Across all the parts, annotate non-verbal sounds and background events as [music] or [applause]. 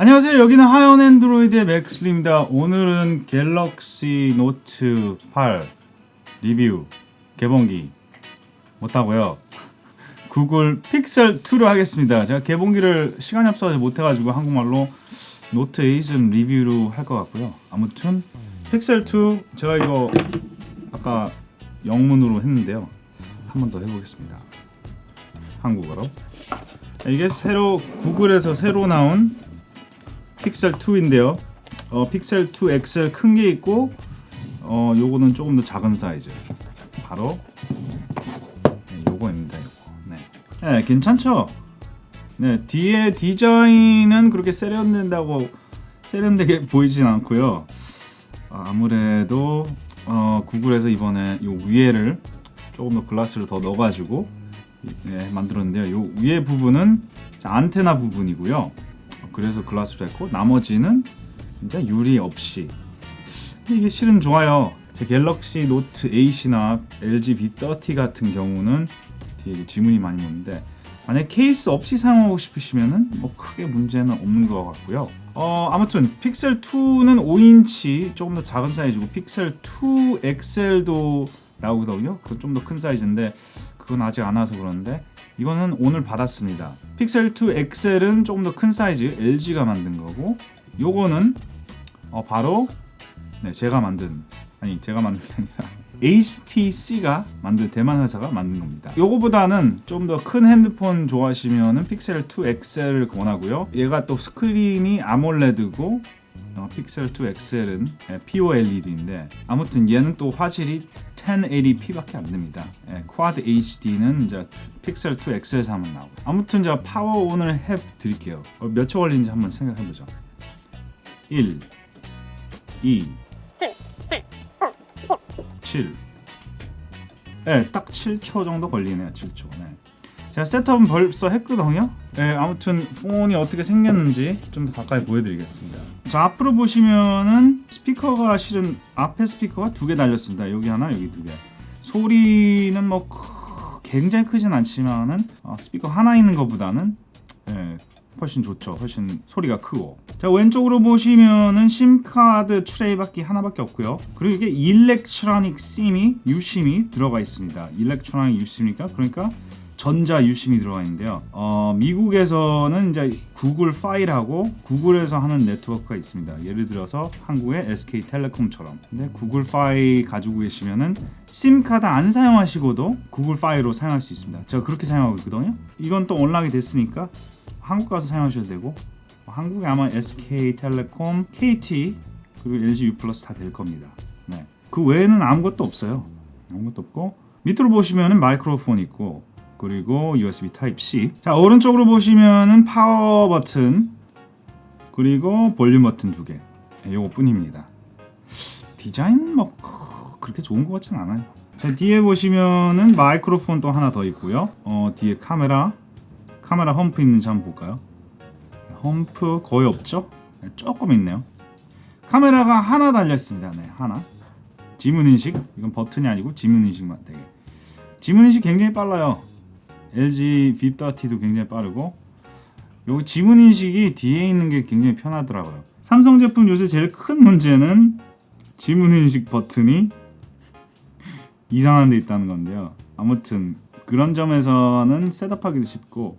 안녕하세요. 여기는 하연 앤드로이드의 맥슬입니다. 오늘은 갤럭시 노트 8 리뷰 개봉기 못하고요. [laughs] 구글 픽셀 2를 하겠습니다. 제가 개봉기를 시간이 없어서 못해가지고 한국말로 노트 8은 리뷰로 할 것 같고요. 아무튼 픽셀 2 제가 이거 아까 영문으로 했는데요. 한 번 더 해보겠습니다. 한국어로. 이게 새로 구글에서 새로 나온 픽셀 2인데요. 어, 픽셀 2 XL 큰게 있고 어, 요거는 조금 더 작은 사이즈. 바로 네, 요거입니다. 요거. 네. 네, 괜찮죠? 네, 뒤에 디자인은 그렇게 세련된다고 세련되게 [laughs] 보이진 않고요. 어, 아무래도 어, 구글에서 이번에 요 위에를 조금 더 글라스를 더 넣어가지고 예, 만들었는데요. 요 위에 부분은 안테나 부분이고요. 그래서 글라스로 했고 나머지는 진짜 유리 없이 이게 실은 좋아요. 제 갤럭시 노트 8이나 LG V30 같은 경우는 뒤에 지문이 많이 오는데 만약 케이스 없이 사용하고 싶으시면은 뭐 크게 문제는 없는 것 같고요. 어 아무튼 픽셀 2는 5인치 조금 더 작은 사이즈고 픽셀 2 XL도 나오거든요. 그건 좀더 큰 사이즈인데 그건 아직 안 와서 그러는데 이거는 오늘 받았습니다. 픽셀 2 XL은 조금 더 큰 사이즈 LG가 만든 거고 요거는 어, 바로 네, 제가 만든 아니 제가 만든 게 아니라 HTC가 만든 대만 회사가 만든 겁니다. 요거보다는 좀 더 큰 핸드폰 좋아하시면은 픽셀 2 XL을 권하고요. 얘가 또 스크린이 아몰레드고 어, 픽셀 2 XL은 POLED인데 아무튼 얘는 또 화질이 1080p밖에 안 됩니다. 예, 쿼드 HD는 이제 픽셀 2 XL 사면 나오고 아무튼 제가 파워 온을 해 드릴게요. 어, 몇초 걸리는지 한번 생각해 보죠. 1 2 7 네, 딱 7초 정도 걸리네요. 7초. 네. 제가 셋업은 벌써 했거든요. 네, 아무튼 폰이 어떻게 생겼는지 좀 더 가까이 보여드리겠습니다. 자 앞으로 보시면은 스피커가 실은 앞에 스피커가 두 개 달렸습니다. 여기 하나, 여기 두 개. 소리는 뭐 크- 굉장히 크진 않지만은 어, 스피커 하나 있는 것보다는 예, 훨씬 좋죠. 훨씬 소리가 크고. 자 왼쪽으로 보시면은 심카드 트레이밖에 하나밖에 없고요. 그리고 이게 일렉트로닉 심이 유심이 들어가 있습니다. 일렉트로닉 유심이니까 그러니까 전자 유심이 들어가 있는데요. 어, 미국에서는 이제 구글 파일하고 구글에서 하는 네트워크가 있습니다. 예를 들어서 한국의 SK텔레콤처럼. 근데 구글 파일 가지고 계시면은 심 카드 안 사용하시고도 구글 파일로 사용할 수 있습니다. 제가 그렇게 사용하고 있거든요. 이건 또 언락이 됐으니까 한국 가서 사용하셔도 되고 한국에 아마 SK텔레콤, KT 그리고 LG U 플러스 다 될 겁니다. 네. 그 외에는 아무것도 없어요. 아무것도 없고 밑으로 보시면은 마이크로폰 있고 그리고 USB Type C. 자 오른쪽으로 보시면은 파워 버튼 그리고 볼륨 버튼 두 개. 네, 요거뿐입니다. 디자인은 뭐 그렇게 좋은 것 같진 않아요. 자 뒤에 보시면은 마이크로폰 또 하나 더 있고요. 어 뒤에 카메라 카메라 험프 있는지 한번 볼까요? 험프 거의 없죠? 네, 조금 있네요. 카메라가 하나 달려 있습니다. 네 하나. 지문 인식 이건 버튼이 아니고 지문 인식만 되게. 지문 인식 굉장히 빨라요. LG V30도 굉장히 빠르고 여기 지문 인식이 뒤에 있는 게 굉장히 편하더라고요. 삼성 제품 요새 제일 큰 문제는 지문 인식 버튼이 [laughs] 이상한 데 있다는 건데요. 아무튼 그런 점에서는 셋업하기도 쉽고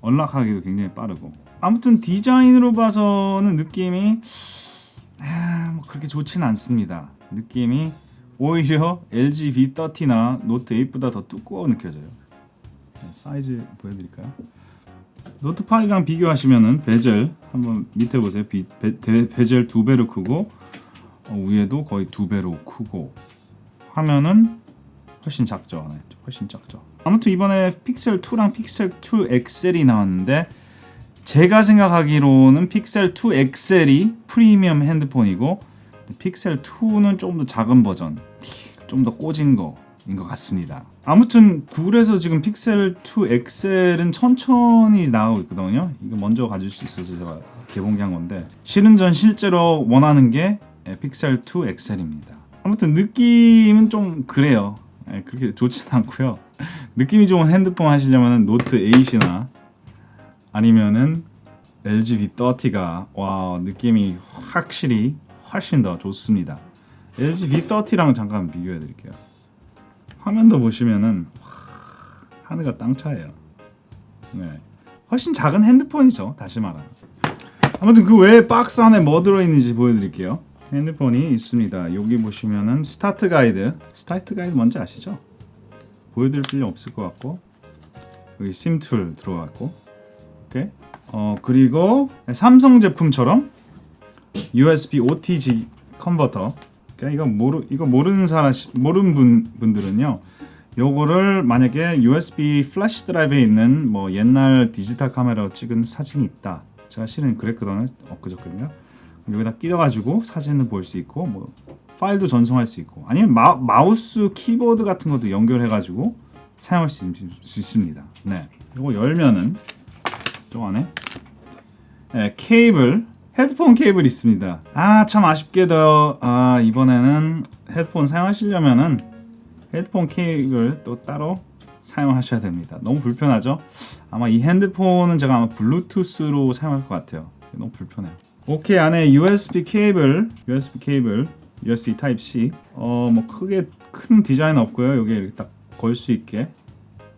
언락하기도 굉장히 빠르고 아무튼 디자인으로 봐서는 느낌이 아, 뭐 그렇게 좋지는 않습니다. 느낌이 오히려 LG V30나 노트 8보다 더 두꺼워 느껴져요. 네, 사이즈 보여드릴까요? 노트 8이랑 비교하시면은 베젤 한번 밑에 보세요. 비, 베, 베, 베젤 두 배로 크고 어, 위에도 거의 두 배로 크고 화면은 훨씬 작죠. 네, 훨씬 작죠. 아무튼 이번에 픽셀 2랑 픽셀 2 XL이 나왔는데 제가 생각하기로는 픽셀 2 XL이 프리미엄 핸드폰이고 픽셀 2는 조금 더 작은 버전, 좀더 꽂은 거인 것 같습니다. 아무튼 구글에서 지금 픽셀 2 XL은 천천히 나오고 있거든요. 이거 먼저 가질 수 있어서 제가 개봉한 건데 실은 전 실제로 원하는 게 예, 픽셀 2 XL입니다. 아무튼 느낌은 좀 그래요. 예, 그렇게 좋지는 않고요. [laughs] 느낌이 좋은 핸드폰 하시려면 노트 8이나 아니면은 LG V30가 와 느낌이 확실히 훨씬 더 좋습니다. LG V30랑 잠깐 비교해 드릴게요. 화면도 보시면은 와, 하늘과 땅 차이에요. 네. 훨씬 작은 핸드폰이죠. 다시 말하면. 아무튼 그 외에 박스 안에 뭐 들어있는지 보여드릴게요. 핸드폰이 있습니다. 여기 보시면은 스타트 가이드. 스타트 가이드 뭔지 아시죠? 보여드릴 필요 없을 것 같고 여기 심툴 들어갔고 오케이. 어 그리고 삼성 제품처럼 USB OTG 컨버터. 그러니까 이거 모르 이거 모르는 사람 모르는 분 분들은요. 요거를 만약에 USB 플래시 드라이브에 있는 뭐 옛날 디지털 카메라로 찍은 사진이 있다. 제가 실은 그랬거든요. 엊그저께인가. 여기다 끼워가지고 사진을 볼 수 있고 뭐 파일도 전송할 수 있고 아니면 마, 마우스 키보드 같은 것도 연결해가지고 사용할 수, 있습니다. 네, 이거 열면은 저 안에 네, 케이블 헤드폰 케이블 있습니다. 아 참 아쉽게도 아 이번에는 헤드폰 사용하시려면은 헤드폰 케이블 또 따로 사용하셔야 됩니다. 너무 불편하죠? 아마 이 핸드폰은 제가 아마 블루투스로 사용할 것 같아요. 너무 불편해요. 오케이 안에 USB 케이블, USB 케이블, USB Type C. 어 뭐 크게 큰 디자인 없고요. 여기 이렇게 딱 걸 수 있게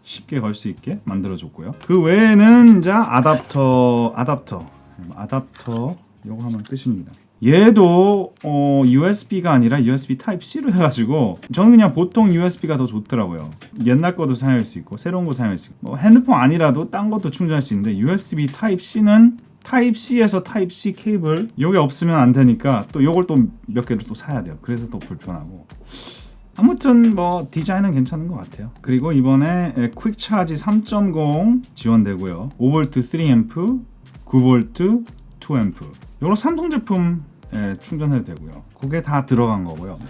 쉽게 걸 수 있게 만들어줬고요. 그 외에는 이제 아답터, 아답터, 아답터 요거 하면 끝입니다. 얘도 어, USB가 아니라 USB Type C로 해가지고 저는 그냥 보통 USB가 더 좋더라고요. 옛날 것도 사용할 수 있고 새로운 거 사용할 수 있고 뭐 핸드폰 아니라도 딴 것도 충전할 수 있는데 USB Type C는 타입 C에서 타입 C 케이블 요게 없으면 안 되니까 또 요걸 또 몇 개를 또 사야 돼요. 그래서 또 불편하고. 아무튼 뭐 디자인은 괜찮은 것 같아요. 그리고 이번에 퀵 차지 3.0 지원되고요. 5V 3A, 9V 2A. 요런 삼성 제품 에 충전해도 되고요. 그게 다 들어간 거고요.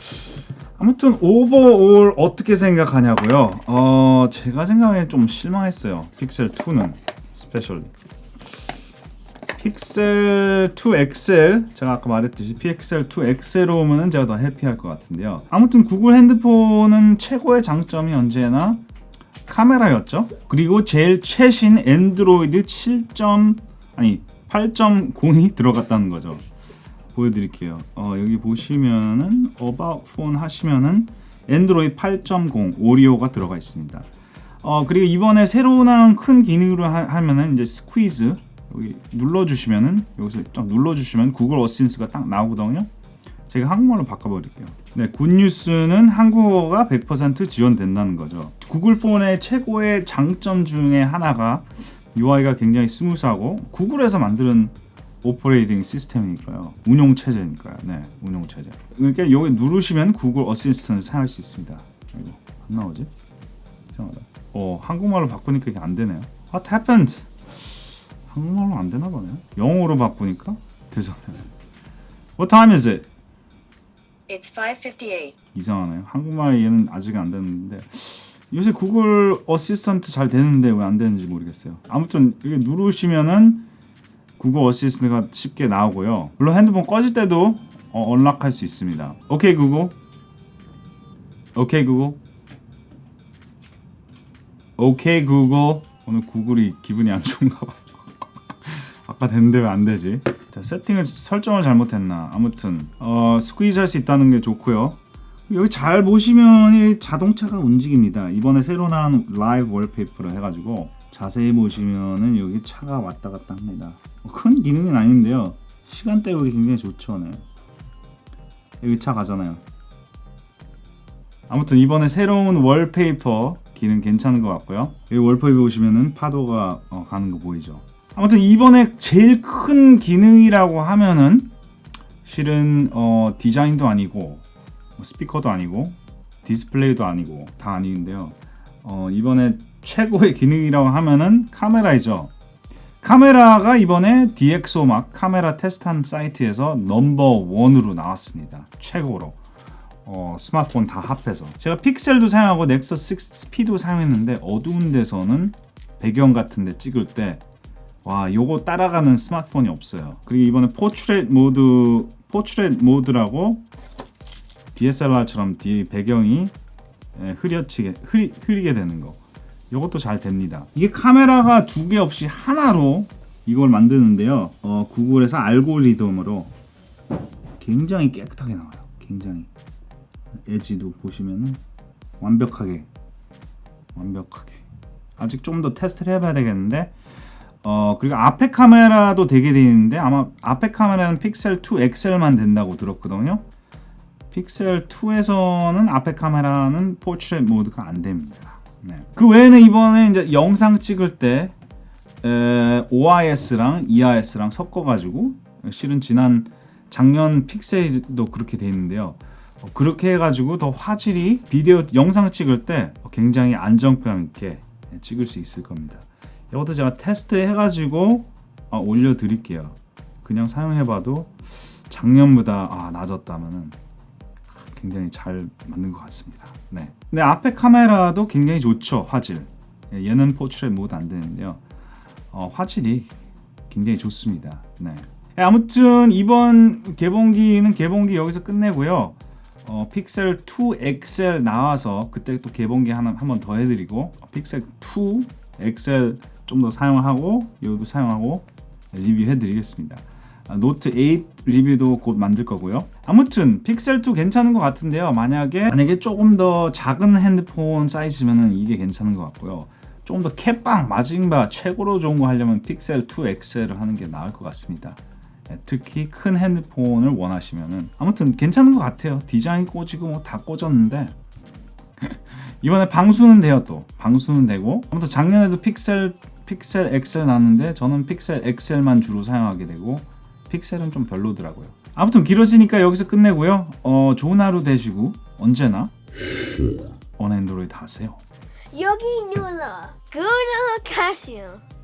아무튼 오버올 어떻게 생각하냐고요? 어 제가 생각에 좀 실망했어요. 픽셀 2는 스페셜리. 픽셀 2 XL 제가 아까 말했듯이 픽셀 2 XL로 오면은 제가 더 해피할 것 같은데요. 아무튼 구글 핸드폰은 최고의 장점이 언제나 카메라였죠. 그리고 제일 최신 앤드로이드 7. 아니 8.0이 [laughs] 들어갔다는 거죠. 보여드릴게요. 어, 여기 보시면은 About Phone 하시면은 앤드로이드 8.0 오리오가 들어가 있습니다. 어, 그리고 이번에 새로 나온 큰 기능으로 하, 면은 이제 스퀴즈 여기 눌러주시면은 여기서 딱 눌러주시면 구글 어시스트가 딱 나오거든요. 제가 한국말로 바꿔버릴게요. 네, 굿뉴스는 한국어가 100% 지원된다는 거죠. 구글 폰의 최고의 장점 중에 하나가 UI가 굉장히 스무스하고 구글에서 만드는 오퍼레이팅 시스템이니까요. 운용 체제니까요. 네, 운용 체제. 그러니까 여기 누르시면 구글 어시스턴트 사용할 수 있습니다. 아이고, 안 나오지? 이상하다. 어, 한국말로 바꾸니까 이게 안 되네요. What happened? 한국말로 안 되나 보네요. 영어로 바꾸니까 되잖아요. What time is it? It's 5:58. 이상하네요. 한국말 얘는 아직 안 되는데 요새 구글 어시스턴트 잘 되는데 왜 안 되는지 모르겠어요. 아무튼 이게 누르시면은 구글 어시스턴트가 쉽게 나오고요. 물론 핸드폰 꺼질 때도 어, 언락할 수 있습니다. 오케이 구글. 오케이 구글. 오케이 구글. 오늘 구글이 기분이 안 좋은가 봐요. [laughs] 아까 됐는데 왜 안 되지? 자, 세팅을 설정을 잘못했나. 아무튼 어, 스퀴즈 할 수 있다는 게 좋고요. 여기 잘 보시면 이 자동차가 움직입니다. 이번에 새로 나온 라이브 월페이퍼를 해가지고 자세히 보시면은 여기 차가 왔다 갔다 합니다. 뭐큰 기능은 아닌데요. 시간 때우기 굉장히 좋죠. 네. 여기 차 가잖아요. 아무튼 이번에 새로운 월페이퍼 기능 괜찮은 것 같고요. 여기 월페이퍼 보시면은 파도가 어, 가는 거 보이죠. 아무튼 이번에 제일 큰 기능이라고 하면은 실은 어, 디자인도 아니고 뭐 스피커도 아니고 디스플레이도 아니고 다 아닌데요. 어, 이번에 최고의 기능이라고 하면은 카메라이죠. 카메라가 이번에 DxOMark 카메라 테스트한 사이트에서 넘버 원으로 나왔습니다. 최고로. 어, 스마트폰 다 합해서. 제가 픽셀도 사용하고 넥서스 6 스피도 사용했는데 어두운 데서는 배경 같은 데 찍을 때 와, 요거 따라가는 스마트폰이 없어요. 그리고 이번에 포트레이트 모드 포트레이트 모드라고 DSLR처럼 뒤에 배경이 예, 흐려지게 흐리, 흐리게 되는 거. 이것도 잘 됩니다. 이게 카메라가 두 개 없이 하나로 이걸 만드는데요. 어, 구글에서 알고리즘으로 굉장히 깨끗하게 나와요. 굉장히 에지도 보시면은 완벽하게 완벽하게 아직 좀 더 테스트를 해봐야 되겠는데 어 그리고 앞에 카메라도 되게 돼 있는데 아마 앞에 카메라는 픽셀 2 엑셀만 된다고 들었거든요. 픽셀 2에서는 앞에 카메라는 포트레이트 모드가 안 됩니다. 네. 그 외에는 이번에 이제 영상 찍을 때 에, OIS랑 EIS랑 섞어가지고 실은 지난 작년 픽셀도 그렇게 돼 있는데요. 어, 그렇게 해가지고 더 화질이 비디오 영상 찍을 때 굉장히 안정감 있게 찍을 수 있을 겁니다. 이것도 제가 테스트 해가지고 어, 올려드릴게요. 그냥 사용해봐도 작년보다 아, 낮았다면은 굉장히 잘 맞는 것 같습니다. 네. 근데 앞에 카메라도 굉장히 좋죠 화질. 예, 얘는 포트레이트 모드 안 되는데요. 어, 화질이 굉장히 좋습니다. 네. 예, 아무튼 이번 개봉기는 개봉기 여기서 끝내고요. 어, 픽셀 2 엑셀 나와서 그때 또 개봉기 하나 한 번 더 해드리고 어, 픽셀 2 엑셀 좀 더 사용하고 이것도 사용하고 리뷰해드리겠습니다. 아, 노트 8 리뷰도 곧 만들 거고요. 아무튼 픽셀 2 괜찮은 것 같은데요. 만약에 만약에 조금 더 작은 핸드폰 사이즈면은 이게 괜찮은 것 같고요. 조금 더 캣빵 마징바 최고로 좋은 거 하려면 픽셀 2 엑셀을 하는 게 나을 것 같습니다. 네, 특히 큰 핸드폰을 원하시면은 아무튼 괜찮은 것 같아요. 디자인 꽂이고 뭐 다 꽂았는데 [laughs] 이번에 방수는 돼요 또 방수는 되고 아무튼 작년에도 픽셀 픽셀 엑셀 나왔는데 저는 픽셀 엑셀만 주로 사용하게 되고 픽셀은 좀 별로더라고요. 아무튼 길어지니까 여기서 끝내고요. 어, 좋은 하루 되시고 언제나 언 엔드로이드 하세요. 여기 눌러 구독하세요.